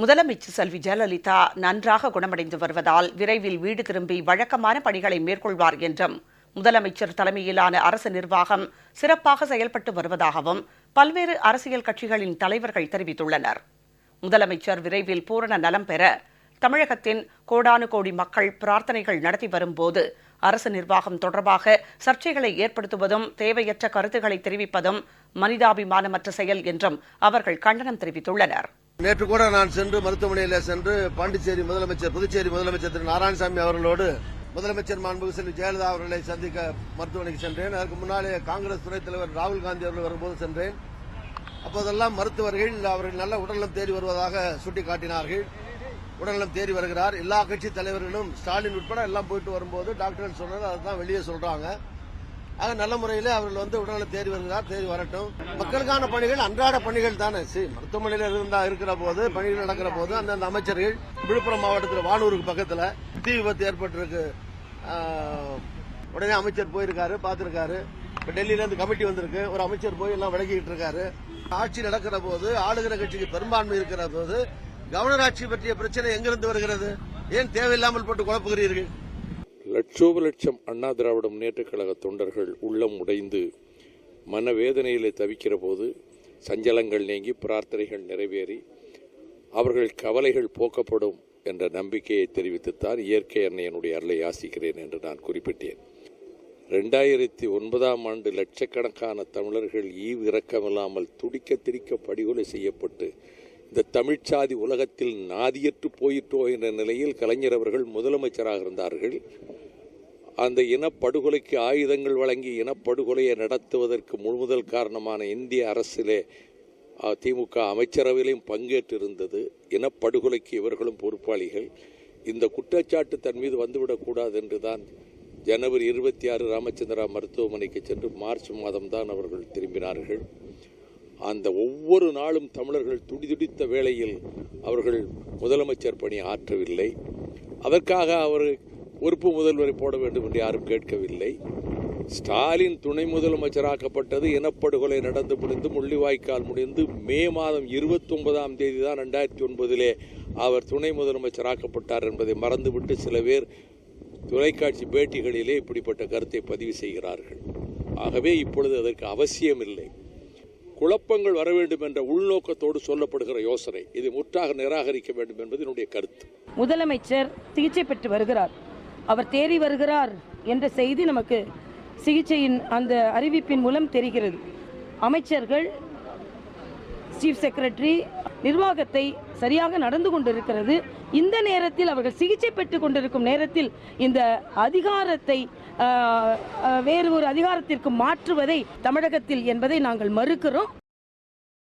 முதலமைச்சர் செல்வி ஜெயலலிதா நன்றாக குணமடைந்து வருவதால் விரைவில் வீடு திரும்பி வழக்கமான பணிகளை மேற்கொள்வார் என்றும் முதலமைச்சர் தலைமையிலான அரசு நிர்வாகம் சிறப்பாக செயல்பட்டு வருவதாகவும் பல்வேறு அரசியல் கட்சிகளின் தலைவர்கள் தெரிவித்துள்ளனர். முதலமைச்சர் விரைவில் பூரண நலம் பெற தமிழகத்தின் கோடானு கோடி மக்கள் பிரார்த்தனைகள் நடத்தி வரும்போது அரசு நிர்வாகம் தொடர்பாக சர்ச்சைகளை ஏற்படுத்துவதும் தேவையற்ற கருத்துக்களை தெரிவிப்பதும் மனிதாபிமானமற்ற செயல் என்றும் அவர்கள் கண்டனம் தெரிவித்துள்ளனர். நேற்று கூட நான் சென்று மருத்துவமனையில் சென்று பாண்டிச்சேரி முதலமைச்சர் புதுச்சேரி முதலமைச்சர் திரு நாராயணசாமி அவர்களோடு முதலமைச்சர் மாண்புமிகு செல்வி ஜெயலலிதா அவர்களை சந்திக்க மருத்துவமனைக்கு சென்றேன். அதற்கு முன்னாலே காங்கிரஸ் துணைத் தலைவர் ராகுல் காந்தி அவர்கள் வரும்போது சென்றேன். அப்போதெல்லாம் மருத்துவர்கள் அவர்கள் நல்ல உடல்நலம் தேடி வருவதாக சுட்டிக்காட்டினார்கள். உடல்நலம் தேடி வருகிறார். எல்லா கட்சி தலைவர்களும் ஸ்டாலின் உட்பட எல்லாம் போயிட்டு வரும்போது டாக்டர்கள் சொன்னது அதை தான் வெளியே சொல்றாங்க. ஆக நல்ல முறையில் அவர்கள் வந்து உடனே தேடி வருகிறார் தேடி வரட்டும். மக்களுக்கான பணிகள் அன்றாட பணிகள் தானே. சி மருத்துவமனையில் இருந்தா இருக்கிற போது பணிகள் நடக்கிற போது அந்தந்த அமைச்சர்கள் விழுப்புரம் மாவட்டத்தில் வானூருக்கு பக்கத்தில் தீ விபத்து ஏற்பட்டிருக்கு. உடனே அமைச்சர் போயிருக்காரு பார்த்திருக்காரு. இப்போ டெல்லியிலேருந்து கமிட்டி வந்திருக்கு. ஒரு அமைச்சர் போய் எல்லாம் விளக்கிக்கிட்டு இருக்காரு. ஆட்சி நடக்கிற போது ஆளுகிற கட்சிக்கு பெரும்பான்மை இருக்கிற போது கவர்னர் ஆட்சி பற்றிய பிரச்சனை எங்கிருந்து வருகிறது? ஏன் தேவையில்லாமல் போட்டு குழப்புகிறீர்கள்? லட்சோப லட்சம் அண்ணா திராவிட முன்னேற்றக் கழக தொண்டர்கள் உள்ளம் உடைந்து மனவேதனையிலே தவிக்கிற போது சஞ்சலங்கள் நீங்கி பிரார்த்தனைகள் நிறைவேறி அவர்கள் கவலைகள் போக்கப்படும் என்ற நம்பிக்கையை தெரிவித்துத்தான் இயற்கை அன்னையனுடைய அருளை யாசிக்கிறேன் என்று நான் குறிப்பிட்டேன். ரெண்டாயிரத்தி ஒன்பதாம் ஆண்டு லட்சக்கணக்கான தமிழர்கள் ஈவிரக்கமில்லாமல் துடிக்க திரிக்க படுகொலை செய்யப்பட்டு இந்த தமிழ்ச்சாதி உலகத்தில் நாதியற்று போயிற்றோ என்ற நிலையில் கலைஞர் அவர்கள் முதலமைச்சராக இருந்தார்கள். அந்த இனப்படுகொலைக்கு ஆயுதங்கள் வழங்கி இனப்படுகொலையை நடத்துவதற்கு முழுமுதல் காரணமான இந்திய அரசிலே திமுக அமைச்சரவையிலும் பங்கேற்றிருந்தது. இனப்படுகொலைக்கு இவர்களும் பொறுப்பாளிகள். இந்த குற்றச்சாட்டு தன் மீது வந்துவிடக்கூடாது என்றுதான் ஜனவரி இருபத்தி ஆறு ராமச்சந்திரா மருத்துவமனைக்கு சென்று மார்ச் மாதம்தான் அவர்கள் திரும்பினார்கள். அந்த ஒவ்வொரு நாளும் தமிழர்கள் துடிதுடித்த வேளையில் அவர்கள் முதலமைச்சர் பணி ஆற்றவில்லை. அதற்காக அவர் உறுப்பு முதல்வரை போட வேண்டும் என்று யாரும் கேட்கவில்லை. ஸ்டாலின் துணை முதலமைச்சராக்கப்பட்டது இனப்படுகொலை நடந்து முடிந்து முள்ளிவாய்க்கால் முடிந்து மே மாதம் இருபத்தி ஒன்பதாம் தேதி தான் ரெண்டாயிரத்தி ஒன்பதிலே அவர் துணை முதலமைச்சராக்கப்பட்டார் என்பதை மறந்துவிட்டு சில பேர் தொலைக்காட்சி பேட்டிகளிலே இப்படிப்பட்ட கருத்தை பதிவு செய்கிறார்கள். ஆகவே இப்பொழுது அதற்கு அவசியமில்லை. குழப்பங்கள் வர வேண்டும் என்ற உள்நோக்கத்தோடு சொல்லப்படுகிற யோசனை இது முற்றாக நிராகரிக்க வேண்டும் என்பது என்னுடைய கருத்து. முதலமைச்சர் சிகிச்சை பெற்று வருகிறார். அவர் தேறி வருகிறார் என்ற செய்தி நமக்கு சிகிச்சையின் அந்த அறிவிப்பின் மூலம் தெரிகிறது. அமைச்சர்கள் சீஃப் செக்ரட்டரி நிர்வாகத்தை சரியாக நடந்து கொண்டிருக்கிறது. இந்த நேரத்தில் அவர்கள் சிகிச்சை பெற்றுக் கொண்டிருக்கும் நேரத்தில் இந்த அதிகாரத்தை வேறு ஒரு அதிகாரத்திற்கு மாற்றுவதை தமிழகத்தில் என்பதை நாங்கள் மறுக்கிறோம்.